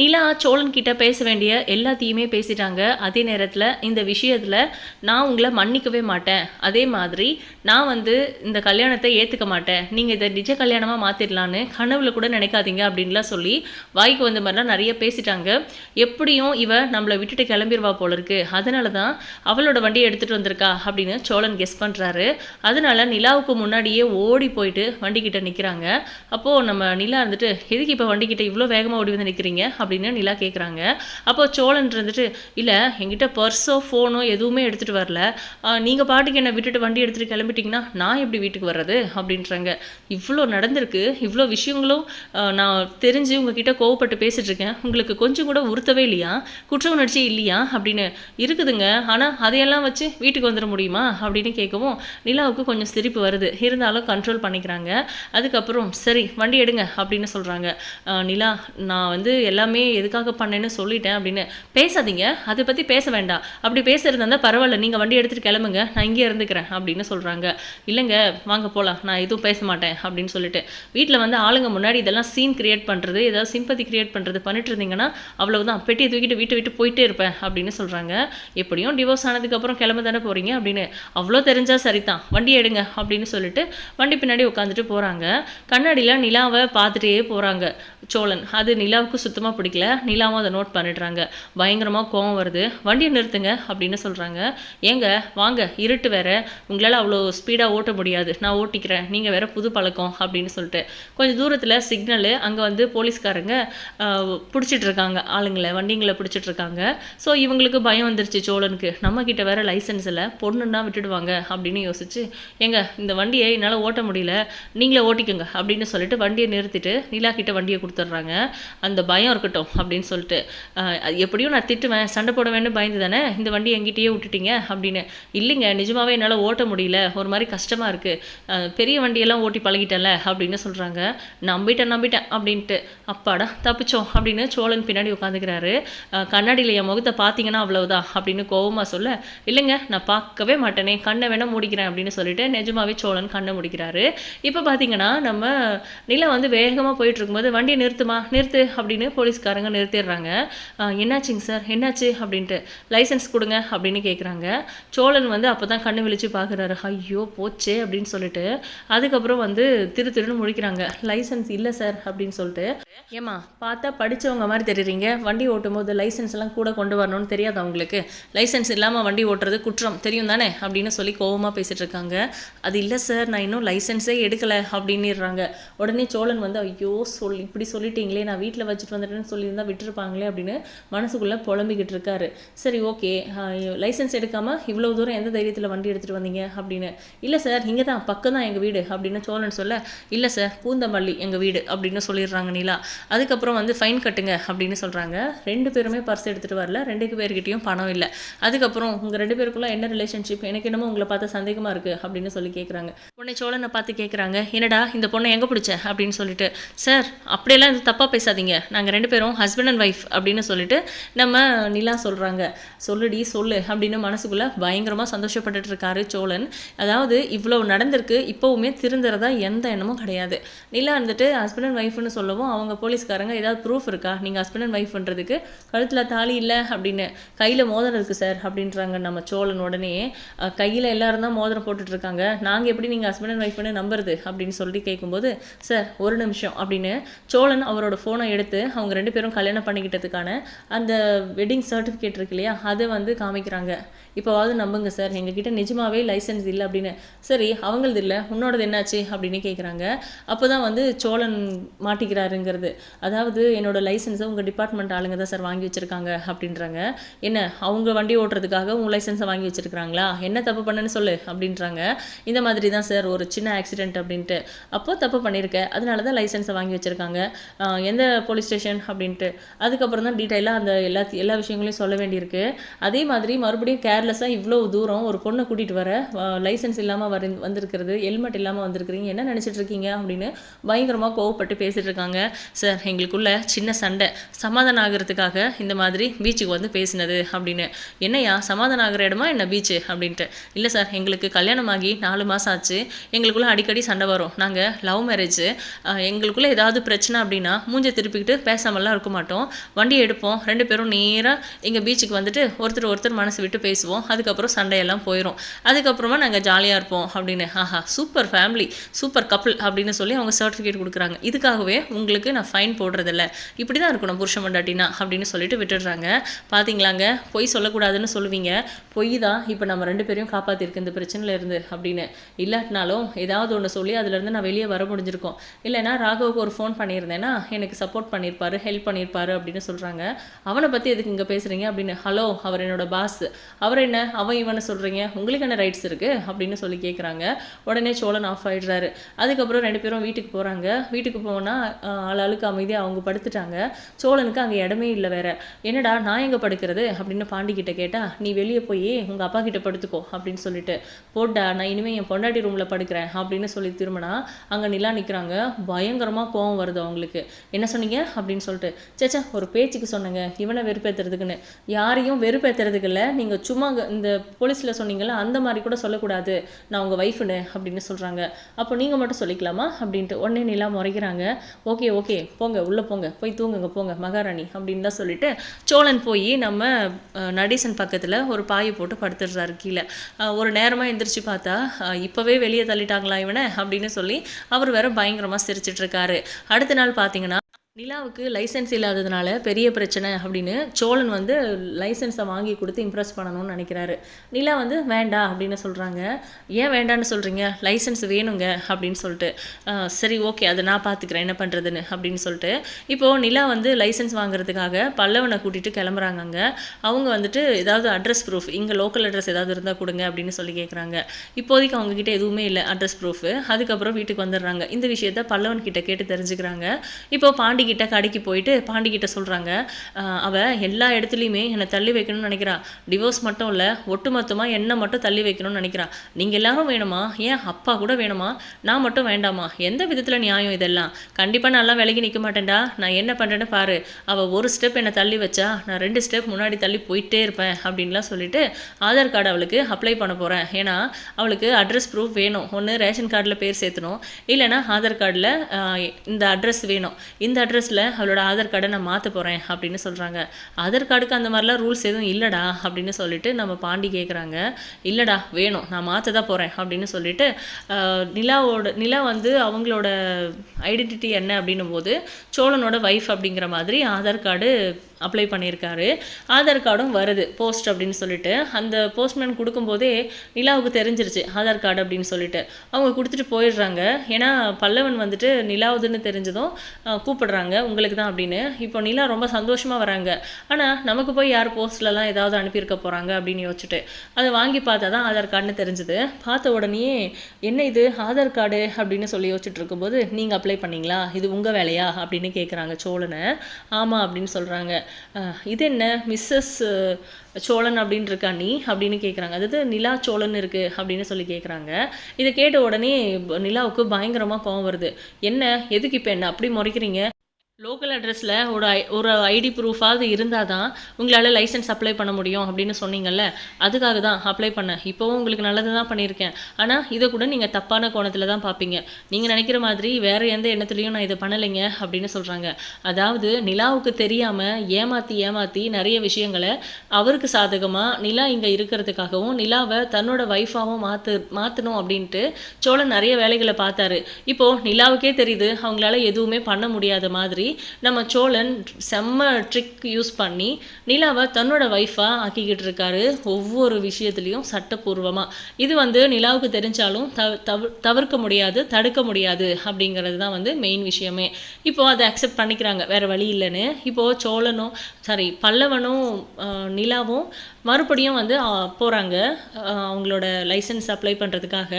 நிலா சோழன்கிட்ட பேச வேண்டிய எல்லாத்தையுமே பேசிட்டாங்க. அதே நேரத்தில் இந்த விஷயத்தில் நான் உங்களை மன்னிக்கவே மாட்டேன். அதே மாதிரி நான் வந்து இந்த கல்யாணத்தை ஏற்றுக்க மாட்டேன். நீங்கள் இதை நிஜ கல்யாணமாக மாற்றிடலான்னு கனவுல கூட நினைக்காதீங்க அப்படின்லாம் சொல்லி வாய்க்கு வந்த மாதிரிலாம் நிறைய பேசிட்டாங்க. எப்படியும் இவ நம்மளை விட்டுட்டு கிளம்பிடுவா போல இருக்கு. அதனால தான் அவளோட வண்டியை எடுத்துகிட்டு வந்திருக்கா அப்படின்னு சோழன் கெஸ் பண்ணுறாரு அதனால நிலாவுக்கு முன்னாடியே ஓடி போயிட்டு வண்டிக்கிட்ட நிற்கிறாங்க அப்போது நம்ம நிலா இருந்துட்டு எதுக்கு இப்போ வண்டிக்கிட்ட இவ்வளோ வேகமாக ஓடி வந்து நிற்கிறீங்க அப்படின்னு நிலா கேட்குறாங்க அப்போ சோழன் இருந்துட்டு இல்லை என்கிட்ட பர்ஸோ ஃபோனோ எதுவுமே எடுத்துகிட்டு வரல. நீங்கள் பாட்டுக்கு என்னை விட்டுட்டு வண்டி எடுத்துகிட்டு கிளம்பிட்டீங்கன்னா நான் எப்படி வீட்டுக்கு வர்றது? அப்படின்றாங்க. இவ்வளோ நடந்திருக்கு இவ்வளோ விஷயங்களும் நான் தெரிஞ்சு உங்ககிட்ட கோவப்பட்டு பேசிகிட்ருக்கேன் உங்களுக்கு கொஞ்சம் கூட உறுத்தவே இல்லையா? குற்ற உணர்ச்சி இல்லையா? அப்படின்னு இருக்குதுங்க. ஆனால் அதையெல்லாம் வச்சு வீட்டுக்கு வந்துட முடியுமா? அப்படின்னு கேட்கவும் நிலாவுக்கு கொஞ்சம் சிரிப்பு வருது. இருந்தாலும் கண்ட்ரோல் பண்ணிக்கிறாங்க. அதுக்கப்புறம் சரி வண்டி எடுங்க அப்படின்னு சொல்கிறாங்க நிலா நான் வந்து எல்லாமே எதுக்காக பண்ணேன்னு சொல்லிட்டேன் அப்படின்னு பேசாதீங்க. அதை பற்றி பேச வேண்டாம். அப்படி பேசுறது இருந்தால் பரவாயில்ல. நீங்கள் வண்டி எடுத்துகிட்டு கிளம்புங்க. நான் இங்கே இருந்துக்கிறேன் அப்படின்னு சொல்கிறாங்க இல்லைங்க வாங்க போகலாம் நான் எதுவும் பேச மாட்டேன் அப்படின்னு சொல்லிட்டு வீட்டில் வந்து ஆளுங்க முன்னாடி இதெல்லாம் சீன் கிரியேட் பண்ணுறது ஏதாவது சிம்பத்தி கிரியேட் பண்ணுறது பண்ணிட்டு இருந்தீங்கன்னா அவ்வளவுதான். பெட்டியை தூக்கிட்டு வீட்டை விட்டு போயிட்டே இருப்பேன் அப்படின்னு சொல்கிறாங்க எப்படியும் டிவோர்ஸ் ஆனதுக்கப்புறம் கிளம்ப தானே போகிறீங்க அப்படின்னு. அவ்வளோ தெரிஞ்சால் சரிதான். வண்டி எடுங்க அப்படின்னு சொல்லிட்டு வண்டி பின்னாடி உட்காந்துட்டு போகிறாங்க கண்ணாடியில் நிலாவை பார்த்துட்டே போகிறாங்க சோழன். அது நிலாவுக்கு சுத்தமாக பிடிக்கல. நிலாவும் அதை நோட் பண்ணிடுறாங்க. பயங்கரமாக கோவம் வருது. வண்டியை நிறுத்துங்க அப்படின்னு சொல்கிறாங்க ஏங்க வாங்க இருட்டு வேற. உங்களால் அவ்வளோ ஸ்பீடாக ஓட்ட முடியாது. நான் ஓட்டிக்கிறேன். நீங்கள் வேற புது பழக்கம் அப்படின்னு சொல்லிட்டு. கொஞ்சம் தூரத்தில் சிக்னலு அங்கே வந்து போலீஸ்காரங்க பிடிச்சிட்டு இருக்காங்க. ஆளுங்களை வண்டிங்களை பிடிச்சிட்டு இருக்காங்க. ஸோ இவங்களுக்கு பயம் வந்துருச்சு சோழனுக்கு. நம்ம கிட்ட வேற லைசன்ஸ் இல்லை. பொண்ணுன்னா விட்டுடுவாங்க அப்படின்னு யோசிச்சு ஏங்க இந்த வண்டியை என்னால் ஓட்ட முடியல. நீங்களே ஓட்டிக்கோங்க அப்படின்னு சொல்லிட்டு வண்டியை நிறுத்திட்டு நிலா கிட்ட வண்டியை கொடுத்துட்றாங்க. அந்த பயம் இருக்கட்டும். அப்படின்னு சொல்லிட்டு அது எப்படியும் நான் திட்டுவேன் சண்டை போட வேண்டும் பயந்து தானே? இந்த வண்டி எங்கிட்டயே விட்டுட்டீங்க? அப்படின்னு. இல்லைங்க நிஜமாவே என்னால் ஓட்ட முடியல. ஒரு மாதிரி கஷ்டமாக இருக்குது பெரிய வண்டியெல்லாம் ஓட்டி பழகிட்டேன்ல அப்படின்னு சொல்கிறாங்க நம்பிட்டேன் நம்பிட்டேன் அப்படின்ட்டு. அப்பாடா தப்பிச்சோம் அப்படின்னு சோழன் பின்னாடி உட்காந்துக்கிறாரு. கண்ணாடியில் என் முகத்தை பார்த்தீங்கன்னா அவ்வளவுதான் அப்படின்னு கோவமாக சொல்ல. இல்லைங்க நான் பார்க்கவே மாட்டேனே கண்ணை வேணால் மூடிக்கிறேன் அப்படின்னு சொல்லிட்டு நிஜமாவே சோழன் கண்ணை முடிக்கிறாரு. இப்போ பார்த்தீங்கன்னா நம்ம நிலம் வந்து வேகமாக போயிட்டு இருக்கும்போது வண்டியை நிறுத்துமா? நிறுத்து அப்படின்னு போலீஸ் போலீஸ்காரங்க நிறுத்திடுறாங்க. என்னாச்சுங்க சார்? என்னாச்சு? அப்படின்ட்டு. லைசன்ஸ் கொடுங்க அப்படின்னு கேட்குறாங்க சோழன் வந்து அப்போ தான் கண்ணு விழிச்சு பார்க்குறாரு ஐயோ போச்சே அப்படின்னு சொல்லிட்டு. அதுக்கப்புறம் வந்து திரு திருன்னு முழிக்கிறாங்க. லைசன்ஸ் இல்லை சார் அப்படின்னு சொல்லிட்டு. ஏம்மா பார்த்தா படிச்சவங்க மாதிரி தெரியுறீங்க. வண்டி ஓட்டும் போது லைசன்ஸ் எல்லாம் கூட கொண்டு வரணும்னு தெரியாது அவங்களுக்கு லைசன்ஸ் இல்லாமல் வண்டி ஓட்டுறது குற்றம். தெரியும் தானே? அப்படின்னு சொல்லி கோவமா பேசிட்டு இருக்காங்க. அது இல்லை சார் நான் இன்னும் லைசன்ஸே எடுக்கலை அப்படின்னுறாங்க. உடனே சோழன் வந்து ஐயோ சொல் இப்படி சொல்லிட்டீங்களே நான் வீட்டில் வச்சுட்டு வந்துட்டேன்னு சொல்லியிருந்தா விட்டுருப்பாங்களே அப்படின்னு மனசுக்குள்ளே புலம்பிக்கிட்டு இருக்காரு. சரி ஓகே. லைசன்ஸ் எடுக்காமல் இவ்வளோ தூரம் எந்த தைரியத்தில் வண்டி எடுத்துகிட்டு வந்தீங்க அப்படின்னு. இல்லை சார் இங்கே தான் பக்கம் தான் எங்கள் வீடு அப்படின்னு சோழன் சொல்ல இல்லை சார் பூந்தமல்லி எங்கள் வீடு அப்படின்னு சொல்லிடுறாங்க நீலா. அதுக்கப்புறம் வந்து ஃபைன் கட்டுங்க அப்படின்னு சொல்கிறாங்க ரெண்டு பேருமே பர்ஸ் எடுத்துகிட்டு வரல. ரெண்டு பேர்கிட்டயும் பணம் இல்லை. அதுக்கப்புறம் உங்கள் ரெண்டு பேருக்குள்ள என்ன ரிலேஷன்ஷிப் எனக்கு என்னமோ உங்களை பார்த்தா சந்தேகமாக இருக்குது அப்படின்னு சொல்லி கேட்குறாங்க பொண்ணை சோழனை பார்த்து கேட்குறாங்க என்னடா இந்த பொண்ணை எங்கே பிடிச்ச? அப்படின்னு சொல்லிட்டு சார் அப்படியெல்லாம் இது தப்பாக பேசாதீங்க. நாங்கள் ரெண்டு பேரும் ஹஸ்பண்ட் அண்ட் ஒய்ஃப் அப்படின்னு சொல்லிட்டு நம்ம நிலா சொல்கிறாங்க சொல்லுடி சொல்லு அப்படின்னு மனசுக்குள்ளே பயங்கரமாக சந்தோஷப்பட்டுட்டு இருக்காரு சோழன். அதாவது இவ்வளோ நடந்திருக்கு இப்போவுமே திருந்துறதா எந்த எண்ணமும் கிடையாது. நிலா வந்துட்டு ஹஸ்பண்ட் அண்ட் ஒய்ஃப்னு சொல்லவும் அவங்க போலீஸ்காரங்க ஏதாவது ப்ரூஃப் இருக்கா? நீங்கள் ஹஸ்பண்ட் அண்ட் ஒய்ஃப்ன்றதுக்கு கழுத்தில் தாலி இல்லை அப்படின்னு கையில் மோதிரம் இருக்குது சார் அப்படின்றாங்க நம்ம சோழன் உடனே. கையில் எல்லாரும் தான் மோதிரம் போட்டுட்ருக்காங்க நாங்கள் எப்படி நீங்கள் ஹஸ்பண்ட் அண்ட் ஒய்ஃப்னு நம்புறது அப்படின்னு சொல்லி கேட்கும்போது சார் ஒரு நிமிஷம் அப்படின்னு சோழன் அவரோட ஃபோனை எடுத்து அவங்க ரெண்டு பேரும் கல்யாணம் பண்ணிக்கிட்டதுக்கான அந்த வெட்டிங் சர்டிஃபிகேட் இருக்கு இல்லையா அதை வந்து காமிக்கிறாங்க. இப்போவாவது நம்புங்க சார். எங்ககிட்ட நிஜமாவே லைசன்ஸ் இல்லை அப்படின்னு. சரி அவங்களது இல்லை. உன்னோடது என்னாச்சு? அப்படின்னு கேட்குறாங்க அப்போ தான் வந்து சோழன் மாட்டிக்கிறாருங்கிறது. அதாவது என்னோட லைசன்ஸை உங்கள் டிபார்ட்மெண்ட் ஆளுங்க தான் சார் வாங்கி வச்சுருக்காங்க அப்படின்றாங்க. என்ன அவங்க வண்டி ஓட்டுறதுக்காக உங்கள் லைசன்ஸை வாங்கி வச்சுருக்காங்களா என்ன தப்பு பண்ணுன்னு சொல்லு அப்படின்றாங்க. இந்த மாதிரி தான் சார் ஒரு சின்ன ஆக்சிடென்ட் அப்படின்ட்டு. அப்போது தப்பு பண்ணியிருக்க அதனால தான் லைசன்ஸை வாங்கி வச்சுருக்காங்க. எந்த போலீஸ் ஸ்டேஷன் அப்படின்ட்டு. அதுக்கப்புறம் தான் டீட்டெயிலாக அந்த எல்லா எல்லா விஷயங்களையும் சொல்ல வேண்டியிருக்கு. அதே மாதிரி மறுபடியும் கேர் கேர்லெஸ்ஸாக இவ்வளோ தூரம் ஒரு பொண்ணை கூட்டிகிட்டு வர லைசன்ஸ் இல்லாமல் வர வந்திருக்கிறது ஹெல்மெட் இல்லாமல் வந்திருக்கிறீங்க என்ன நினச்சிட்டு இருக்கீங்க அப்படின்னு பயங்கரமாக கோவப்பட்டு பேசிகிட்டு இருக்காங்க. சார் எங்களுக்குள்ள சின்ன சண்டை. சமாதானம் ஆகிறதுக்காக இந்த மாதிரி பீச்சுக்கு வந்து பேசினது அப்படின்னு. என்னையா சமாதானம் ஆகிற இடமா என்ன பீச்சு அப்படின்ட்டு. இல்லை சார் எங்களுக்கு கல்யாணம் ஆகி நாலு மாதம் ஆச்சு. எங்களுக்குள்ளே அடிக்கடி சண்டை வரும். நாங்கள் லவ் மேரேஜ் எங்களுக்குள்ளே ஏதாவது பிரச்சனை அப்படின்னா மூஞ்சை திருப்பிக்கிட்டு பேசாமலாம் இருக்க மாட்டோம். வண்டி எடுப்போம். ரெண்டு பேரும் நேராக எங்கள் பீச்சுக்கு வந்துட்டு ஒருத்தர் ஒருத்தர் மனசு விட்டு பேசுவோம். அதுக்கப்புறம் சண்டையெல்லாம் போயிடும் அதுக்கப்புறமா நாங்கள் ஜாலியாக இருப்போம் அப்படின்னு. ஆஹா சூப்பர் ஃபேமிலி சூப்பர் கப்பிள் அப்படின்னு சொல்லி அவங்க சர்டிஃபிகேட் கொடுக்குறாங்க. இதுக்காகவே உங்களுக்கு நான் ஃபைன் போடுறதில்ல. இப்படி தான் இருக்கணும் புருஷன் மண்டாட்டினா அப்படின்னு சொல்லிட்டு விட்டுடுறாங்க. பார்த்தீங்களாங்க பொய் சொல்லக்கூடாதுன்னு சொல்லுவீங்க. பொய் தான் இப்போ நம்ம ரெண்டு பேரையும் காப்பாற்றிருக்கு இந்த பிரச்சனையில இருந்து அப்படின்னு. இல்லாட்டினாலும் ஏதாவது ஒன்று சொல்லி அதுலேருந்து நான் வெளியே வர முடிஞ்சிருக்கோம். இல்லைன்னா ராகவுக்கு ஒரு ஃபோன் பண்ணியிருந்தேன்னா எனக்கு சப்போர்ட் பண்ணியிருப்பாரு ஹெல்ப் பண்ணியிருப்பாரு அப்படின்னு சொல்கிறாங்க அவனை பற்றி எதுக்கு இங்கே பேசுகிறீங்க அப்படின்னு. ஹலோ அவர் என்னோட பாஸ் அவரை என்ன? அவன் இவனை சொல்கிறீங்க உங்களுக்கு என்ன ரைட்ஸ் இருக்குது அப்படின்னு சொல்லி கேட்குறாங்க உடனே சோழன் ஆஃப் ஆயிடுறாரு. அதுக்கப்புறம் ரெண்டு பேரும் வீட்டுக்கு போகிறாங்க வீட்டுக்கு போனால் ஆளாளுக்கு அமைதியாக அவங்க படுத்துட்டாங்க. சோழனுக்கு அங்கே இடமே இல்லை வேற. என்னடா நான் எங்கே படுக்கிறது? அப்படின்னு பாண்டி கிட்ட கேட்டால் நீ வெளியே போய் உங்கள் அப்பா கிட்ட படுத்துக்கோ அப்படின்னு சொல்லிட்டு. போட்டா நான் இனிமேல் என் பொண்டாட்டி ரூமில் படுக்கிறேன் அப்படின்னு சொல்லி திரும்பினா அங்கே நிலா நிற்கிறாங்க பயங்கரமாக கோவம் வருது அவங்களுக்கு. என்ன சொன்னீங்க? அப்படின்னு சொல்லிட்டு. சேச்சா ஒரு பேச்சுக்கு சொன்னங்க. இவனை வெறுப்பேற்றுறதுக்குன்னு யாரையும் வெறுப்பேற்றுறதுக்கு இல்லை. நீங்கள் சும்மா சும்மா இந்த போலீஸில் சொன்னீங்களா அந்த மாதிரி கூட சொல்லக்கூடாது. நான் உங்கள் ஒய்ஃபுன்னு அப்படின்னு சொல்கிறாங்க அப்போ நீங்கள் மட்டும் சொல்லிக்கலாமா? அப்படின்ட்டு உடனே நிலா முறைக்கிறாங்க ஓகே ஓகே போங்க உள்ளே போங்க போய் தூங்குங்க போங்க மகாராணி அப்படின்னு தான் சொல்லிட்டு சோழன் போய் நம்ம நடேசன் பக்கத்தில் ஒரு பாயை போட்டு படுத்துடுறாரு கீழே. ஒரு நேரமாக எந்திரிச்சு பார்த்தா இப்போவே வெளியே தள்ளிட்டாங்களா இவனை? அப்படின்னு சொல்லி அவர் வேற பயங்கரமாக சிரிச்சிட்ருக்காரு அடுத்த நாள் பார்த்தீங்கன்னா நிலாவுக்கு லைசென்ஸ் இல்லாததுனால பெரிய பிரச்சனை அப்படின்னு சோழன் வந்து லைசென்ஸை வாங்கி கொடுத்து இம்ப்ரெஸ் பண்ணணும்னு நினைக்கிறாரு. நிலா வந்து வேண்டாம் அப்படின்னு சொல்கிறாங்க ஏன் வேண்டான்னு சொல்கிறீங்க லைசன்ஸ் வேணுங்க அப்படின்னு சொல்லிட்டு சரி ஓகே அதை நான் பார்த்துக்கிறேன் என்ன பண்ணுறதுன்னு அப்படின்னு சொல்லிட்டு இப்போது நிலா வந்து லைசன்ஸ் வாங்குறதுக்காக பல்லவனை கூட்டிகிட்டு கிளம்புறாங்க அங்கே. அவங்க வந்துட்டு ஏதாவது அட்ரஸ் ப்ரூஃப் இங்கே லோக்கல் அட்ரஸ் ஏதாவது இருந்தால் கொடுங்க அப்படின்னு சொல்லி கேட்குறாங்க இப்போதைக்கு அவங்கக்கிட்ட எதுவுமே இல்லை அட்ரஸ் ப்ரூஃப் அதுக்கப்புறம் வீட்டுக்கு வந்துடுறாங்க. இந்த விஷயத்த பல்லவன் கிட்ட கேட்டு தெரிஞ்சுக்கிறாங்க. இப்போ பாண்டி கிட்ட கடைக்கு போயிட்டு பாண்டிகிட்ட சொல்கிறாங்க அவள் எல்லா இடத்துலையுமே என்னை தள்ளி வைக்கணும்னு நினைக்கிறா. டிவோர்ஸ் மட்டும் இல்லை ஒட்டுமொத்தமாக என்னை மட்டும் தள்ளி வைக்கணும்னு நினைக்கிறா. நீங்கள் எல்லாரும் வேணுமா? ஏன் அப்பா கூட வேணுமா? நான் மட்டும் வேண்டாமா? எந்த விதத்தில் நியாயம் இதெல்லாம்? கண்டிப்பாக நல்லா விலகி நிற்க மாட்டேன்டா. நான் என்ன பண்ணுறேன்னு பாரு. அவள் ஒரு ஸ்டெப் என்னை தள்ளி வச்சா நான் ரெண்டு ஸ்டெப் முன்னாடி தள்ளி போயிட்டே இருப்பேன் அப்படின்லாம் சொல்லிட்டு ஆதார் கார்டு அவளுக்கு அப்ளை பண்ண போகிறேன் ஏன்னா அவளுக்கு அட்ரஸ் ப்ரூஃப் வேணும். ஒன்று ரேஷன் கார்டில் பேர் சேர்த்தணும். இல்லைன்னா ஆதார் கார்டில் இந்த அட்ரஸ் வேணும். இந்த அட்ரஸ் அட்ரஸில் அவளோட ஆதார் கார்டை நான் மாற்ற போகிறேன் அப்படின்னு சொல்கிறாங்க ஆதார் கார்டுக்கு அந்த மாதிரிலாம் ரூல்ஸ் எதுவும் இல்லைடா அப்படின்னு சொல்லிட்டு நம்ம பாண்டி கேட்குறாங்க இல்லைடா வேணும் நான் மாற்ற தான் போகிறேன் அப்படின்னு சொல்லிட்டு நிலாவோட நிலா வந்து அவங்களோட ஐடென்டிட்டி என்ன அப்படின்னும் போது சோழனோட ஒய்ஃப் அப்படிங்கிற மாதிரி ஆதார் கார்டு அப்ளை பண்ணியிருக்காரு. ஆதார் கார்டும் வருது போஸ்ட் அப்படின்னு சொல்லிட்டு. அந்த போஸ்ட்மேன் கொடுக்கும்போதே நிலாவுக்கு தெரிஞ்சிருச்சு ஆதார் கார்டு அப்படின்னு சொல்லிட்டு. அவங்க கொடுத்துட்டு போயிடுறாங்க. ஏன்னா பல்லவன் வந்துட்டு நிலாவுதுன்னு தெரிஞ்சதும் கூப்பிடுறாங்க உங்களுக்கு தான் அப்படின்னு. இப்போ நிலா ரொம்ப சந்தோஷமாக வராங்க. ஆனால் நமக்கு போய் யார் போஸ்ட்லலாம் ஏதாவது அனுப்பியிருக்க போகிறாங்க அப்படின்னு யோசிச்சுட்டு அதை வாங்கி பார்த்தா தான் ஆதார் கார்டுன்னு தெரிஞ்சுது. பார்த்த உடனே என்ன இது? ஆதார் கார்டு அப்படின்னு சொல்லி யோசிச்சுட்டு இருக்கும்போது நீங்கள் அப்ளை பண்ணீங்களா? இது உங்கள் வேலையா? அப்படின்னு கேட்குறாங்க சோழனை. ஆமாம் அப்படின்னு சொல்கிறாங்க இது என்ன மிஸ்ஸஸ் சோழன் அப்படின்னு இருக்கா நீ? அப்படின்னு கேட்குறாங்க அதாவது நிலா சோழன் இருக்குது அப்படின்னு சொல்லி கேட்குறாங்க இதை கேட்ட உடனே நிலாவுக்கு பயங்கரமாக கோவம் வருது. என்ன எதுக்கு இப்போ என்ன? அப்படி முறைக்கிறீங்க? லோக்கல் அட்ரஸில் ஒரு ஐ ஒரு ஐடி ப்ரூஃபாவது இருந்தால் தான் உங்களால் லைசன்ஸ் அப்ளை பண்ண முடியும் அப்படின்னு சொன்னீங்கல்ல? அதுக்காக தான் அப்ளை பண்ணேன். இப்போவும் உங்களுக்கு நல்லது தான் பண்ணியிருக்கேன். ஆனால் இதை கூட நீங்கள் தப்பான கோணத்தில் தான் பார்ப்பீங்க. நீங்கள் நினைக்கிற மாதிரி வேறு எந்த எண்ணத்துலையும் நான் இதை பண்ணலைங்க அப்படின்னு சொல்கிறாங்க அதாவது நிலாவுக்கு தெரியாமல் ஏமாற்றி ஏமாற்றி நிறைய விஷயங்களை அவருக்கு சாதகமாக நிலா இங்கே இருக்கிறதுக்காகவும் நிலாவை தன்னோட ஒய்ஃபாகவும் மாற்று மாற்றணும் அப்படின்ட்டு சோழன் நிறைய வேலைகளை பார்த்தாரு. இப்போது நிலாவுக்கே தெரியுது அவங்களால எதுவுமே பண்ண முடியாத மாதிரி நம்ம சோழன் செம்ம ட்ரிக் யூஸ் பண்ணி நிலாவை தன்னோட ஒய்ஃபாக ஆக்கிக்கிட்டு இருக்காரு ஒவ்வொரு விஷயத்துலையும் சட்டப்பூர்வமாக இது வந்து நிலாவுக்கு தெரிஞ்சாலும் தவ தவிர்க்க முடியாது தடுக்க முடியாது அப்படிங்கிறது தான் வந்து மெயின் விஷயமே. இப்போது அதை அக்செப்ட் பண்ணிக்கிறாங்க. வேற வழி இல்லைன்னு. இப்போது சோழனும் சாரி பல்லவனும் நிலாவும் மறுபடியும் வந்து போகிறாங்க அவங்களோட லைசன்ஸ் அப்ளை பண்ணுறதுக்காக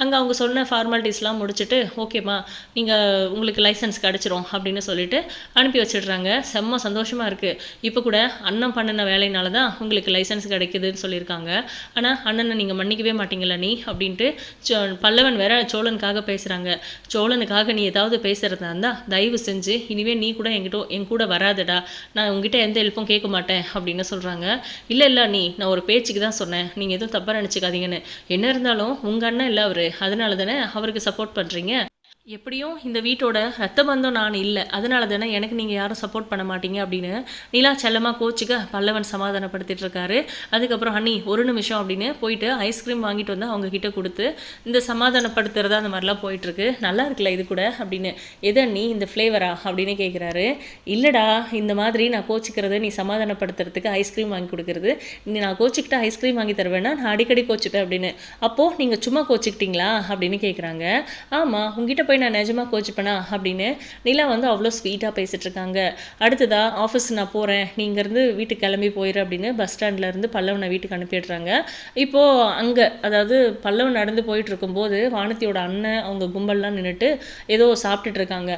அங்கே அவங்க சொன்ன ஃபார்மாலிட்டிஸ்லாம் முடிச்சுட்டு ஓகேம்மா நீங்கள் உங்களுக்கு லைசன்ஸ் கிடச்சிரும் அப்படின்னு சொல்லிட்டு சொல்லிட்டு அனுப்பி வச்சிடுறாங்க. செம்ம சந்தோஷமாக இருக்குது இப்போ கூட அண்ணன் பண்ணின வேலையினால தான் உங்களுக்கு லைசன்ஸ் கிடைக்குதுன்னு சொல்லியிருக்காங்க. ஆனால் அண்ணனை நீங்கள் மன்னிக்கவே மாட்டீங்களா நீ? அப்படின்ட்டு சோ பல்லவன் வேற சோழனுக்காக பேசுகிறாங்க சோழனுக்காக நீ ஏதாவது பேசுகிறதா இருந்தால் தயவு செஞ்சு இனிமேல் நீ கூட என்கிட்ட என் கூட வராதடா. நான் உங்ககிட்ட எந்த ஹெல்ப்பும் கேட்க மாட்டேன் அப்படின்னு சொல்கிறாங்க இல்லை இல்லை நீ நான் ஒரு பேச்சுக்கு தான் சொன்னேன். நீங்கள் எதுவும் தப்பாக நினச்சிக்காதீங்கன்னு. என்ன இருந்தாலும் உங்கள் அண்ணன் இல்லை அவர். அதனால தானே அவருக்கு சப்போர்ட் பண்ணுறீங்க எப்படியும் இந்த வீட்டோட ரத்த பந்தம் நான் இல்லை. அதனால தானே எனக்கு நீங்கள் யாரும் சப்போர்ட் பண்ண மாட்டீங்க அப்படின்னு நிலா செல்லமாக கோச்சிக்க பல்லவன் சமாதானப்படுத்திட்டு இருக்காரு. அதுக்கப்புறம் ஹனி ஒரு நிமிஷம் அப்படின்னு போயிட்டு ஐஸ்கிரீம் வாங்கிட்டு வந்து அவங்க கிட்ட கொடுத்து இந்த சமாதானப்படுத்துறதா அந்த மாதிரிலாம் போயிட்டுருக்கு. நல்லா இருக்குல்ல இது கூட? அப்படின்னு எதை நீ இந்த ஃப்ளேவரா அப்படின்னு கேட்குறாரு இல்லைடா இந்த மாதிரி நான் கோச்சிக்கிறது நீ சமாதானப்படுத்துறதுக்கு ஐஸ்கிரீம் வாங்கி கொடுக்குறது. நீ நான் கோச்சிக்கிட்ட ஐஸ்கிரீம் வாங்கி தருவேன்னா நான் அடிக்கடி கோச்சிப்பேன் அப்படின்னு. அப்போது நீங்கள் சும்மா கோச்சிக்கிட்டீங்களா? அப்படின்னு கேட்குறாங்க ஆமாம் உங்ககிட்ட போய் நான் நிஜமாக கோச்சிப்பேனா அப்படின்னு நிலா வந்து அவ்வளோ ஸ்வீட்டாக பேசிகிட்ருக்காங்க அடுத்ததாக அடுத்ததா ஆஃபீஸ் நான் போகிறேன் நீங்கேருந்து வீட்டுக்கு கிளம்பி போயிடு அப்படின்னு பஸ் ஸ்டாண்ட்லேருந்து பல்லவனை வீட்டுக்கு அனுப்பிடுறாங்க. இப்போது அங்கே அதாவது பல்லவன் நடந்து போயிட்டு இருக்கும்போது அண்ணன் அவங்க கும்பல்லாம் நின்றுட்டு ஏதோ சாப்பிட்டுட்டு இருக்காங்க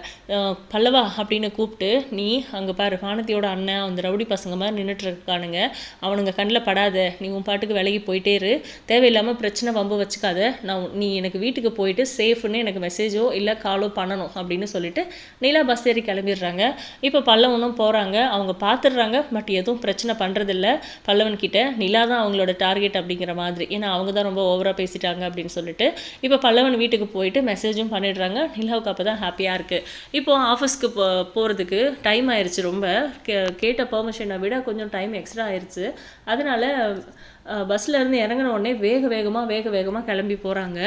பல்லவா அப்படின்னு கூப்பிட்டு நீ அங்கே பாரு வானத்தியோட அண்ணன் அந்த ரவுடி பசங்க மாதிரி நின்றுட்டு இருக்கானுங்க அவனுங்க கண்ணில் படாத. நீ உன் பாட்டுக்கு விலகி போயிட்டே இரு. தேவையில்லாமல் பிரச்சனை வம்பு வச்சுக்காத. நான் நீ எனக்கு வீட்டுக்கு போயிட்டு சேஃப்னு எனக்கு மெசேஜோ இல்லை காலோ பண்ணணும் அப்படின்னு சொல்லிட்டு நீலா பஸ் ஏறி கிளம்பிடுறாங்க. இப்போ பல்லவனும் போகிறாங்க அவங்க பார்த்துடுறாங்க பட் எதுவும் பிரச்சனை பண்ணுறதில்ல பல்லவன் கிட்ட நிலா தான் அவங்களோட டார்கெட் அப்படிங்கிற மாதிரி. ஏன்னா அவங்க தான் ரொம்ப ஓவராக பேசிட்டாங்க அப்படின்னு சொல்லிட்டு இப்போ பல்லவன் வீட்டுக்கு போயிட்டு மெசேஜும் பண்ணிடுறாங்க. நிலாவுக்கு அப்போ தான் ஹாப்பியாக இருக்குது இப்போ ஆஃபீஸ்க்கு போ போகிறதுக்கு டைம் ஆயிடுச்சு ரொம்ப. கே கேட்ட பெர்மிஷனை விட கொஞ்சம் டைம் எக்ஸ்ட்ரா ஆயிடுச்சு அதனால் பஸ்ஸில் இருந்து இறங்கின உடனே வேக வேகமாக வேக வேகமாக கிளம்பி போகிறாங்க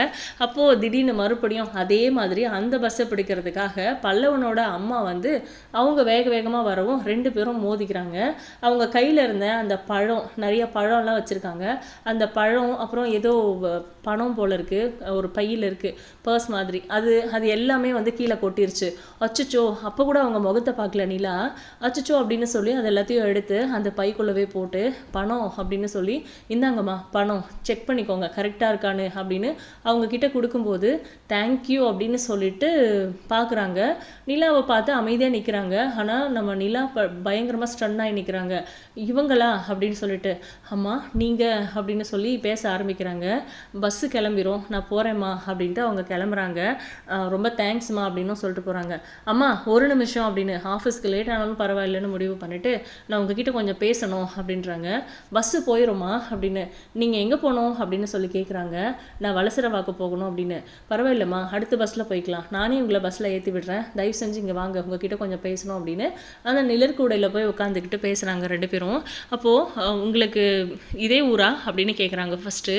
அப்போது திடீர்னு மறுபடியும் அதே மாதிரி அந்த பஸ்ஸை பிடிக்கிறதுக்காக பல்லவனோட அம்மா வந்து அவங்க வேக வேகமாக வரவும் ரெண்டு பேரும் மோதிக்கிறாங்க. அவங்க கையில் இருந்த அந்த பழம் நிறைய பழம்லாம் வச்சுருக்காங்க. அந்த பழம் அப்புறம் ஏதோ பணம் போல் இருக்குது ஒரு பையில் இருக்குது பர்ஸ் மாதிரி. அது அது எல்லாமே வந்து கீழே கொட்டிருச்சு. அச்சுச்சோ அப்போ கூட அவங்க முகத்தை பார்க்கல நிலா. அச்சுச்சோ அப்படின்னு சொல்லி அது எல்லாத்தையும் எடுத்து அந்த பைக்குள்ளவே போட்டு பணம் அப்படின்னு சொல்லி இந்தாங்கம்மா பணம் செக் பண்ணிக்கோங்க கரெக்டாக இருக்கான்னு அப்படின்னு அவங்கக்கிட்ட கொடுக்கும்போது தேங்க்யூ அப்படின்னு சொல்லிட்டு பார்க்குறாங்க நிலாவை பார்த்து அமைதியாக நிற்கிறாங்க ஆனால் நம்ம நிலா ப பயங்கரமாக ஸ்டன் ஆகி நிற்கிறாங்க இவங்களா? அப்படின்னு சொல்லிட்டு அம்மா நீங்கள் அப்படின்னு சொல்லி பேச ஆரம்பிக்கிறாங்க. பஸ்ஸு கிளம்பிரும் நான் போகிறேம்மா அப்படின்ட்டு அவங்க கிளம்புறாங்க. ரொம்ப தேங்க்ஸ்மா அப்படின்னும் சொல்லிட்டு போகிறாங்க அம்மா ஒரு நிமிஷம் அப்படின்னு ஆஃபீஸ்க்கு லேட் ஆனாலும் பரவாயில்லன்னு முடிவு பண்ணிவிட்டு நான் உங்ககிட்ட கொஞ்சம் பேசணும் அப்படின்றாங்க. பஸ்ஸு போயிடும்மா அப்படின்னு நீங்கள் எங்கே போகணும் அப்படின்னு சொல்லி கேட்குறாங்க நான் வலசரவாக்கு போகணும் அப்படின்னு. பரவாயில்லம்மா அடுத்த பஸ்ஸில் போய்க்கலாம். நானே உங்களை பஸ்ஸில் ஏற்றி விடுறேன். தயவு செஞ்சு இங்கே வாங்க உங்ககிட்ட கொஞ்சம் பேசணும் அப்படின்னு. அந்த நிழற்கூடையில் போய் உட்காந்துக்கிட்டு பேசுகிறாங்க ரெண்டு பேரும். அப்போது உங்களுக்கு இதே ஊரா அப்படின்னு கேட்குறாங்க ஃபஸ்ட்டு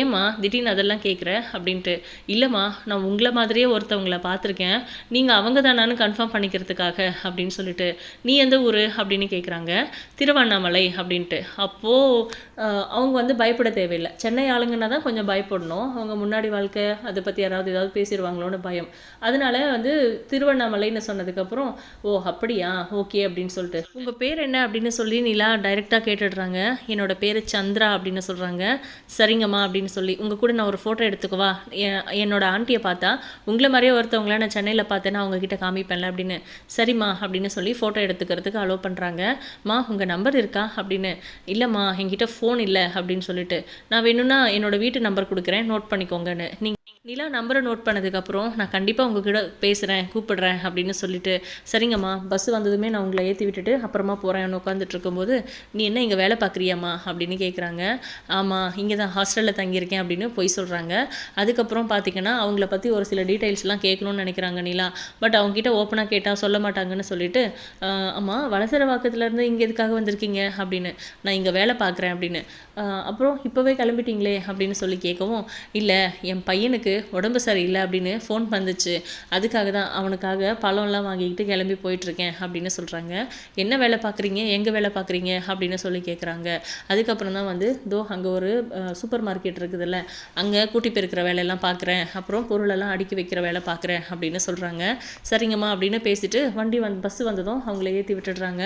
ஏம்மா திடீர்னு அதெல்லாம் கேட்குற அப்படின்ட்டு. இல்லைம்மா நான் உங்களை மாதிரியே ஒருத்தவங்களை பார்த்துருக்கேன். நீங்கள் அவங்க தானான்னு கன்ஃபார்ம் பண்ணிக்கிறதுக்காக அப்படின்னு சொல்லிட்டு. நீ எந்த ஊர் அப்படின்னு கேட்குறாங்க திருவண்ணாமலை அப்படின்ட்டு. அப்போது அவங்க வந்து பயப்பட தேவையில்லை. சென்னை ஆளுங்கன்னா தான் கொஞ்சம் பயப்படணும். அவங்க முன்னாடி வாழ்க்கை அதை பற்றி யாராவது ஏதாவது பேசிடுவாங்களோன்னு பயம். அதனால வந்து திருவண்ணாமலைன்னு சொன்னதுக்கப்புறம் ஓ அப்படியா? ஓகே அப்படின்னு சொல்லிட்டு. உங்கள் பேர் என்ன? அப்படின்னு சொல்லி நிலா டைரெக்டாக கேட்டுடுறாங்க. என்னோட பேர் சந்திரா அப்படின்னு சொல்கிறாங்க சரிங்கம்மா அப்படின்னு சொல்லி. உங்கள் கூட நான் ஒரு ஃபோட்டோ எடுத்துக்கவா என்னோட ஆண்டியை பார்த்தா உங்களை மாதிரியே ஒருத்தவங்கள நான் சென்னையில் பார்த்தேன்னா அவங்க கிட்ட காமிப்பேன்ல அப்படின்னு. சரிம்மா அப்படின்னு சொல்லி ஃபோட்டோ எடுத்துக்கிறதுக்கு அலோவ் பண்ணுறாங்க மா உங்கள் நம்பர் இருக்கா? அப்படின்னு. இல்லைம்மா என்கிட்ட ஃபோன் இல்லை. அப்படின்னு சொல்லிட்டு. நான் வேணும்னா என்னோட வீட்டு நம்பர் கொடுக்குறேன். நோட் பண்ணிக்கோங்கன்னு. நீங்கள் நிலா நம்பரை நோட் பண்ணதுக்கப்புறம் நான் கண்டிப்பாக உங்ககிட்ட பேசுகிறேன் கூப்பிடுறேன் அப்படின்னு சொல்லிட்டு சரிங்கம்மா பஸ் வந்ததுமே நான் உங்களை ஏற்றி விட்டுட்டு அப்புறமா போகிறேன் உட்காந்துட்டு இருக்கும்போது நீ என்ன இங்கே வேலை பார்க்குறியாம்மா அப்படின்னு கேட்குறாங்க ஆமாம் இங்கே தான் ஹாஸ்டலில் தங்கியிருக்கேன் அப்படின்னு பொய் சொல்கிறாங்க அதுக்கப்புறம் பார்த்தீங்கன்னா அவங்கள பற்றி ஒரு சில டீட்டெயில்ஸ்லாம் கேட்கணும்னு நினைக்கிறாங்க நிலா. பட் அவங்ககிட்ட ஓப்பனாக கேட்டால் சொல்ல மாட்டாங்கன்னு சொல்லிட்டு "ஆஹ், வளசர வாக்கத்துலேருந்து இங்கே எதுக்காக வந்திருக்கீங்க? அப்படின்னு நான் இங்கே வேலை பார்க்குறேன் அப்படின்னு. அப்புறம் இப்போவே கிளம்பிட்டீங்களே அப்படின்னு சொல்லி கேட்கவும் இல்லை என் பையனுக்கு உடம்பு சரியில்லை அப்படின்னு ஃபோன் வந்துச்சு. அதுக்காக தான் அவனுக்காக பழம்லாம் வாங்கிக்கிட்டு கிளம்பி போயிட்டுருக்கேன் அப்படின்னு சொல்கிறாங்க என்ன வேலை பார்க்குறீங்க? எங்கே வேலை பார்க்குறீங்க? அப்படின்னு சொல்லி கேட்குறாங்க அதுக்கப்புறம் தான் வந்து தோ அங்கே ஒரு சூப்பர் மார்க்கெட் இருக்குதுல்ல. அங்கே கூட்டி பெருக்கிற வேலையெல்லாம் பார்க்குறேன். அப்புறம் பொருளெல்லாம் அடுக்கி வைக்கிற வேலை பார்க்குறேன். அப்படின்னு சொல்கிறாங்க சரிங்கம்மா அப்படின்னு பேசிட்டு வண்டி வந்து பஸ் வந்ததும் அவங்கள ஏற்றி விட்டுடுறாங்க.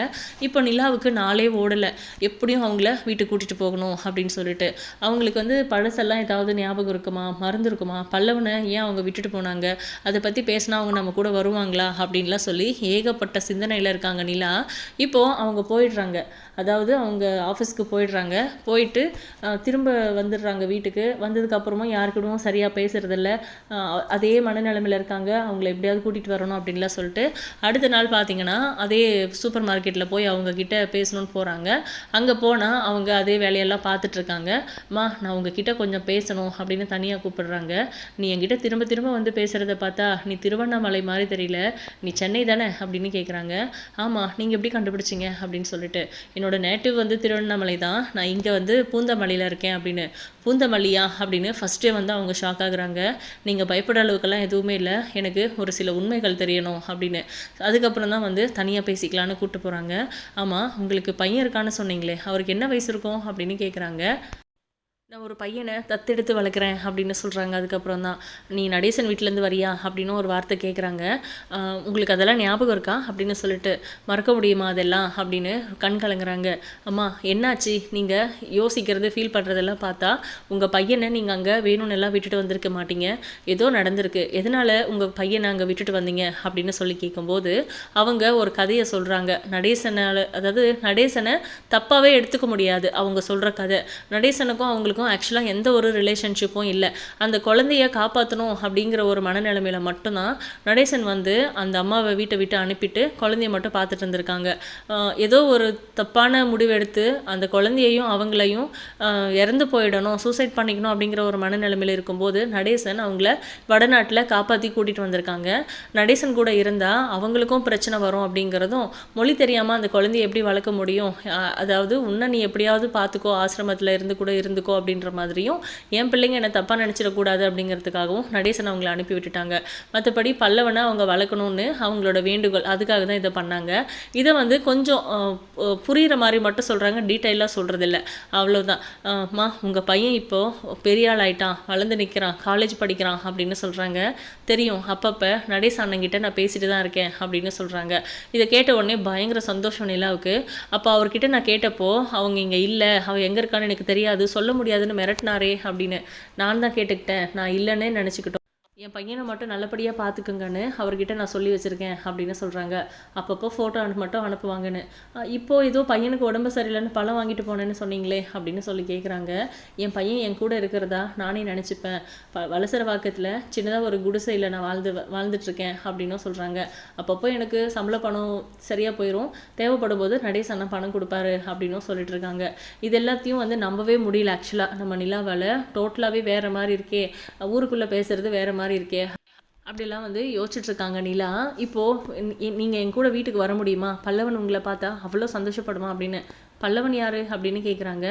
இப்போ நிலாவுக்கு நாளே ஓடலை. எப்படியும் அவங்கள வீட்டுக்கு கூட்டிகிட்டு போகணும் அப்படின்னு சொல்லிட்டு. அவங்களுக்கு வந்து பழசெல்லாம் ஏதாவது ஞாபகம் இருக்குமா? மருந்து இருக்குமா பல்லவனை ஏன் அவங்க விட்டுட்டு போனாங்க? அதை பற்றி பேசினா அவங்க நம்ம கூட வருவாங்களா? அப்படின்லாம் சொல்லி ஏகப்பட்ட சிந்தனையில் இருக்காங்க நிலா. இப்போது அவங்க போயிடுறாங்க. அதாவது அவங்க ஆஃபீஸ்க்கு போயிடுறாங்க. போயிட்டு திரும்ப வந்துடுறாங்க வீட்டுக்கு. வந்ததுக்கப்புறமா யாருக்கிட்டும் சரியாக பேசுகிறதில்ல அதே மனநிலைமையில் இருக்காங்க. அவங்கள எப்படியாவது கூட்டிகிட்டு வரணும் அப்படின்லாம் சொல்லிட்டு அடுத்த நாள் பார்த்தீங்கன்னா அதே சூப்பர் மார்க்கெட்டில் போய் அவங்கக்கிட்ட பேசணும்னு போகிறாங்க அங்கே போனால் அவங்க அதே வேலையெல்லாம் பார்த்துட்ருக்காங்க மா நான் உங்ககிட்ட கொஞ்சம் பேசணும் அப்படின்னு தனியாக கூப்பிடுறாங்க. நீ என்கிட்ட திரும்ப திரும்ப வந்து பேசுகிறத பார்த்தா நீ திருவண்ணாமலை மாதிரி தெரியல. நீ சென்னை தானே? அப்படின்னு கேட்குறாங்க ஆமாம் நீங்கள் எப்படி கண்டுபிடிச்சிங்க? அப்படின்னு சொல்லிட்டு என்னோட நேட்டிவ் வந்து திருவண்ணாமலை தான். நான் இங்கே வந்து பூந்தமல்லியில் இருக்கேன் அப்படின்னு. பூந்தமல்லியா அப்படின்னு ஃபஸ்ட்டே வந்து அவங்க ஷாக் ஆகுறாங்க. நீங்கள் பயப்பட அளவுக்கெல்லாம் எதுவுமே இல்லை. எனக்கு ஒரு சில உண்மைகள் தெரியணும் அப்படின்னு. அதுக்கப்புறம் தான் வந்து தனியாக பேசிக்கலான்னு கூப்பிட்டு போகிறாங்க ஆமாம் உங்களுக்கு பையன் இருக்கான்னு சொன்னீங்களே அவருக்கு என்ன வயசு இருக்கும் அப்படின்னு கேட்குறாங்க நான் ஒரு பையனை தத்தெடுத்து வளர்க்குறேன் அப்படின்னு சொல்கிறாங்க அதுக்கப்புறம் தான் நீ நடேசன் வீட்டிலேருந்து வரியா அப்படின்னு ஒரு வார்த்தை கேட்குறாங்க உங்களுக்கு அதெல்லாம் ஞாபகம் இருக்கா அப்படின்னு சொல்லிட்டு மறக்க முடியுமா அதெல்லாம்? அப்படின்னு கண் கலங்குறாங்க. அம்மா என்னாச்சு? நீங்கள் யோசிக்கிறது ஃபீல் பண்ணுறதெல்லாம் பார்த்தா உங்கள் பையனை நீங்கள் அங்கே வேணும்னு எல்லாம் விட்டுட்டு வந்திருக்க மாட்டீங்க. ஏதோ நடந்திருக்கு. எதனால் உங்கள் பையனை அங்கே விட்டுட்டு வந்தீங்க? அப்படின்னு சொல்லி கேட்கும்போது அவங்க ஒரு கதையை சொல்கிறாங்க நடேசனால் அதாவது நடேசனை தப்பாகவே எடுத்துக்க முடியாது அவங்க சொல்கிற கதை. நடேசனுக்கும் அவங்களுக்கும் ஆக்சுவலாக எந்த ஒரு ரிலேஷன்ஷிப்பும் இல்லை. அந்த குழந்தைய காப்பாற்றணும் அப்படிங்கிற ஒரு மனநிலைமையில மட்டும்தான் நடேசன் வந்து அந்த அம்மாவை வீட்டை விட்டு அனுப்பிட்டு குழந்தைய மட்டும் பார்த்துட்டு இருந்திருக்காங்க. ஏதோ ஒரு தப்பான முடிவெடுத்து அந்த குழந்தையையும் அவங்களையும் இறந்து போயிடணும் சூசைட் பண்ணிக்கணும் அப்படிங்கிற ஒரு மனநிலைமையில் இருக்கும்போது நடேசன் அவங்கள வடநாட்டில் காப்பாற்றி கூட்டிகிட்டு வந்திருக்காங்க. நடேசன் கூட இருந்தால் அவங்களுக்கும் பிரச்சனை வரும் அப்படிங்கிறதும் மொழி தெரியாமல் அந்த குழந்தைய எப்படி வளர்க்க முடியும்? அதாவது உன்னை நீ எப்படியாவது பார்த்துக்கோ ஆசிரமத்தில் இருந்து கூட இருந்துக்கோ அப்படின்ற மாதிரியும் என் பிள்ளைங்க என்னை தப்பாக நினச்சிடக்கூடாது அப்படிங்கிறதுக்காகவும் நடேசன் அவங்கள அனுப்பி விட்டுட்டாங்க. மற்றபடி பல்லவனை அவங்க வளர்க்கணும்னு அவங்களோட வேண்டுகோள் அதுக்காக தான் இதை பண்ணாங்க. இதை வந்து கொஞ்சம் புரிகிற மாதிரி மட்டும் சொல்கிறாங்க டீட்டெயிலாக சொல்கிறதில்ல அவ்வளோதான் மா உங்கள் பையன் இப்போது பெரிய ஆள் ஆயிட்டான் வளர்ந்து நிற்கிறான் காலேஜ் படிக்கிறான் அப்படின்னு சொல்கிறாங்க தெரியும் அப்பப்போ நடேச அண்ணங்கிட்ட நான் பேசிட்டு தான் இருக்கேன் அப்படின்னு சொல்கிறாங்க இதை கேட்ட உடனே பயங்கர சந்தோஷம் நிலாவுக்கு. அப்போ அவர்கிட்ட நான் கேட்டப்போ அவங்க இங்கே இல்லை அவன் எங்கே இருக்கான்னு எனக்கு தெரியாது சொல்ல முடியாது முடியாதுன்னு மிரட்டினாரே அப்படின்னு நான் தான் கேட்டுக்கிட்டேன். நான் இல்லைன்னே நினச்சிக்கிட்டோம். என் பையனை மட்டும் நல்லபடியாக பார்த்துக்குங்கன்னு அவர்கிட்ட நான் சொல்லி வச்சுருக்கேன் அப்படின்னு சொல்கிறாங்க அப்பப்போ ஃபோட்டோ மட்டும் அனுப்புவாங்கன்னு. இப்போது இப்போ ஏதோ பையனுக்கு உடம்பு சரியில்லைன்னு பழம் வாங்கிட்டு போனேன்னு சொன்னீங்களே அப்படின்னு சொல்லி கேட்குறாங்க என் பையன் என் கூட இருக்கிறதா? நானே நினச்சிப்பேன். ப வலசர வாக்கத்தில் சின்னதாக ஒரு குடிசையில் நான் வாழ்ந்து வாழ்ந்துட்டுருக்கேன் அப்படின்னும் சொல்கிறாங்க அப்பப்போ எனக்கு சம்பள பணம் சரியாக போயிடும் தேவைப்படும் போது நடேச் பணம் கொடுப்பாரு அப்படின்னும் சொல்லிட்டு இருக்காங்க. இது எல்லாத்தையும் வந்து நம்பவே முடியல ஆக்சுவலாக நம்ம நிலாவால் டோட்டலாகவே வேறு மாதிரி இருக்கே. ஊருக்குள்ளே பேசுகிறது வேறு மாதிரி இருக்கே. அப்படிலாம் வந்து யோசிச்சுட்டு இருக்காங்க நிலா இப்போது நீங்கள் என் கூட வீட்டுக்கு வர முடியுமா? பல்லவன் உங்களை பார்த்தா அவ்வளோ சந்தோஷப்படுமா அப்படின்னு பல்லவன் யார் அப்படின்னு கேட்குறாங்க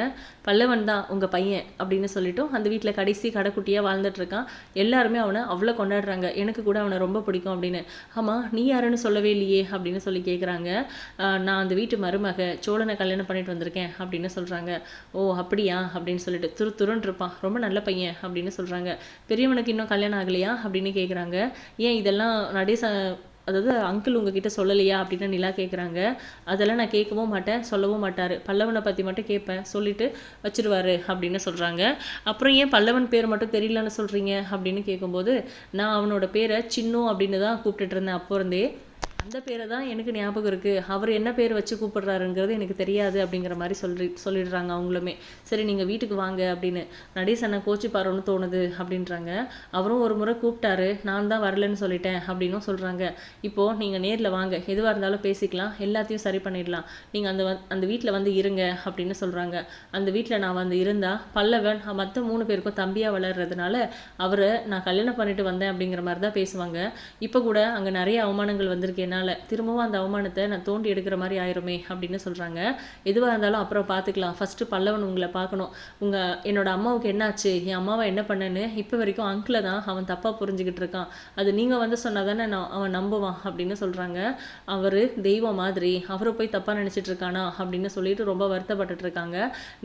பல்லவன் தான் உங்கள் பையன் அப்படின்னு சொல்லிட்டும் அந்த வீட்டில் கடைசி கடைக்குட்டியாக வாழ்ந்துட்டு இருக்கான் எல்லாருமே அவனை அவ்வளோ கொண்டாடுறாங்க. எனக்கு கூட அவனை ரொம்ப பிடிக்கும் அப்படின்னு. ஆமாம் நீ யாருன்னு சொல்லவே இல்லையே அப்படின்னு சொல்லி கேட்குறாங்க நான் அந்த வீட்டு மருமக சோழனை கல்யாணம் பண்ணிட்டு வந்திருக்கேன் அப்படின்னு சொல்கிறாங்க ஓ அப்படியா? அப்படின்னு சொல்லிட்டு துரு துருன்னு இருப்பான் ரொம்ப நல்ல பையன் அப்படின்னு சொல்கிறாங்க பெரியவனுக்கு இன்னும் கல்யாணம் ஆகலையா அப்படின்னு கேட்குறாங்க ஏன் இதெல்லாம் நடேச அதாவது அங்கிள் உங்ககிட்ட சொல்லலையா அப்படின்னு நிலா கேட்குறாங்க அதெல்லாம் நான் கேட்கவும் மாட்டேன் சொல்லவும் மாட்டார். பல்லவனை பற்றி மட்டும் கேட்பேன். சொல்லிட்டு வச்சிருவாரு அப்படின்னு சொல்கிறாங்க அப்புறம் ஏன் பல்லவன் பேர் மட்டும் தெரியலன்னு சொல்கிறீங்க அப்படின்னு கேட்கும்போது நான் அவனோட பேரை சின்னு அப்படின்னு தான் கூப்பிட்டுட்டு இருந்தேன் அப்போ இருந்தே. அந்த பேரை தான் எனக்கு ஞாபகம் இருக்குது அவர் என்ன பேர் வச்சு கூப்பிடுறாருங்கிறது எனக்கு தெரியாது அப்படிங்கிற மாதிரி சொல்லி சொல்லிடுறாங்க அவங்களுமே. சரி நீங்கள் வீட்டுக்கு வாங்க அப்படின்னு. நடேசனை கோச்சி கோச்சிப்பாரோன்னு தோணுது அப்படின்றாங்க. அவரும் ஒரு முறை கூப்பிட்டாரு. நான் தான் வரலன்னு சொல்லிட்டேன் அப்படின்னும் சொல்கிறாங்க இப்போது நீங்கள் நேரில் வாங்க. எதுவாக இருந்தாலும் பேசிக்கலாம். எல்லாத்தையும் சரி பண்ணிடலாம். நீங்கள் அந்த அந்த வீட்டில் வந்து இருங்க அப்படின்னு சொல்கிறாங்க அந்த வீட்டில் நான் வந்து இருந்தால் பல்லவன் மற்ற மூணு பேருக்கும் தம்பியாக வளர்றதுனால அவரை நான் கல்யாணம் பண்ணிட்டு வந்தேன் அப்படிங்கிற மாதிரி தான் பேசுவாங்க. இப்போ கூட அங்கே நிறைய அவமானங்கள் வந்திருக்கேன் என்னால்? திரும்பவும் அந்த அவமானத்தை நான் தோண்டி எடுக்கிற மாதிரி ஆயிருமே அப்படின்னு சொல்கிறாங்க எதுவாக இருந்தாலும் அப்புறம் பார்த்துக்கலாம் ஃபஸ்ட்டு பல்லவன் உங்களை பார்க்கணும். உங்கள் என்னோட அம்மாவுக்கு என்னாச்சு? என் அம்மாவை என்ன பண்ணேன்னு இப்போ வரைக்கும் அங்கிளை தான் அவன் தப்பாக புரிஞ்சுக்கிட்டு இருக்கான். அது நீங்கள் வந்து சொன்னால் தானே நான் அவன் நம்புவான் அப்படின்னு சொல்கிறாங்க அவர் தெய்வம் மாதிரி. அவரை போய் தப்பாக நினச்சிட்டு இருக்கானா அப்படின்னு சொல்லிட்டு ரொம்ப வருத்தப்பட்டுட்டு இருக்காங்க.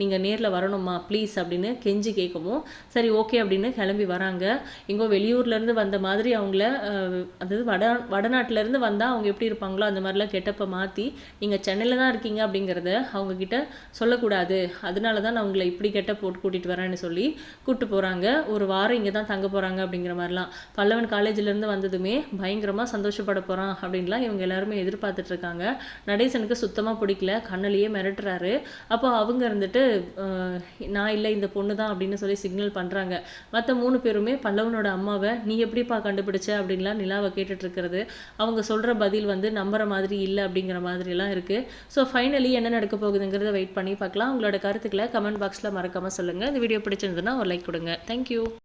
நீங்கள் நேரில் வரணுமா ப்ளீஸ் அப்படின்னு கெஞ்சி கேட்கவும் சரி ஓகே அப்படின்னு கிளம்பி வராங்க. எங்கோ வெளியூர்லேருந்து வந்த மாதிரி அவங்கள அதாவது வட வடநாட்டிலேருந்து வந்தால் அவங்க எப்படி இருப்பாங்களோ அந்த மாதிரிலாம் கெட்டப்பை மாற்றி நீங்கள் சென்னையில் தான் இருக்கீங்க அப்படிங்கிறத அவங்கக்கிட்ட சொல்லக்கூடாது. அதனால தான் நான் உங்களை இப்படி கெட்ட போட்டு கூட்டிகிட்டு வரேன்னு சொல்லி கூப்பிட்டு போகிறாங்க ஒரு வாரம் இங்கே தான் தங்க போகிறாங்க அப்படிங்கிற மாதிரிலாம். பல்லவன் காலேஜ்லேருந்து வந்ததுமே பயங்கரமாக சந்தோஷப்பட போகிறான் அப்படின்லாம் இவங்க எல்லாருமே எதிர்பார்த்துட்ருக்காங்க நடேசனுக்கு சுத்தமாக பிடிக்கல. கண்ணிலேயே மிரட்டுறாரு. அப்போ அவங்க இருந்துட்டு நான் இல்லை இந்த பொண்ணு தான் அப்படின்னு சொல்லி சிக்னல் பண்ணுறாங்க மற்ற மூணு பேருமே பல்லவனோட அம்மாவை நீ எப்படிப்பா கண்டுபிடிச்ச? அப்படின்லாம் நிலாவை கேட்டுட்டு இருக்கிறது. அவங்க சொல்கிற பதில் வந்து நம்புற மாதிரி இல்லை அப்படிங்கிற மாதிரிலாம் இருக்குது ஸோ ஃபைனலி என்ன நடக்க போகுதுங்கிறத வெயிட் பண்ணி பார்க்கலாம். உங்களோட கருத்துக்களை கமெண்ட் பாக்ஸில் மறக்காமல் சொல்லுங்கள் இந்த வீடியோ பிடிச்சிருந்ததுன்னா ஒரு லைக் கொடுங்க. தேங்க்யூ